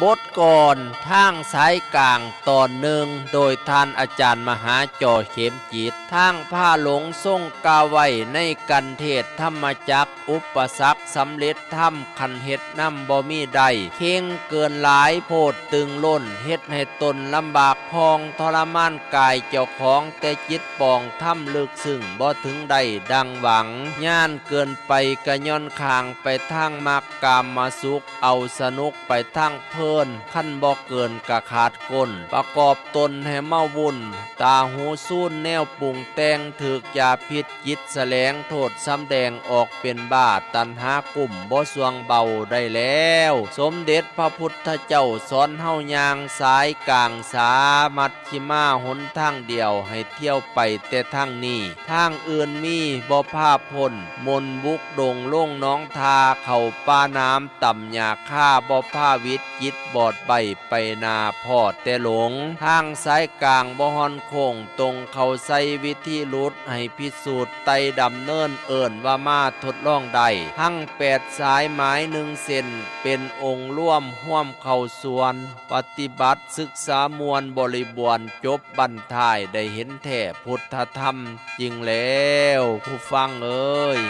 บทก่อนทางสายกลางตอนหนึ่งโดยท่านอาจารย์มหาจอเข็มจิตทางผ้าหลงทรงกาไว้ในกันเทศธรรมจักอุปสรรคสำเร็จธรรมคันเฮ็ดน้ำบ่มีใดเข่งเกินหลายโพดตึงล้นเฮ็ดให้ตนลำบากพองทรมานกายเจ้าของแต่จิตปองทำลึกซึ่งบ่ถึงใดดังหวังย่านเกินไปกะย้อนคางไปทางมักกามมาสุขเอาสนุกไปทางเพลินขั้นบ่เกินกะขาดก้นประกอบตนให้เมาวุ่น ตาหูสู้นแนวปรุงแต่งถึกยาพิษจิตแสลงโทษสำแดงออกเป็นบาตันหากลุ่มบ่สวงเบาได้แล้ว สมเด็จพระพุทธเจ้าสอนเฮายางสายกลางสามัดชิมาหนทางเดียวให้เที่ยวไปแต่ทางนี้ทางอื่นมีบ่ภาพพลมนบุกดงล่งน้องทาเข่าป้าน้ำต่ำหยาค่าบ่ผ้าวิจิตบอดใบไปนาพอดแต่หลง ทางสายกลางบ่ฮอนโค้งตรงเขาใส่วิธีรุดให้พิสูจน์ไตดำเนินเอิ่นว่ามาทดลองใดทั้งแปดสายไม้หนึ่งเส้นเป็นองค์ร่วมห่วมเข้าส่วน ปฏิบัติศึกษามวลบริบวรจบบันทายได้เห็นแท่พุทธธรรม จริงแล้วผู้ฟังเอ้ย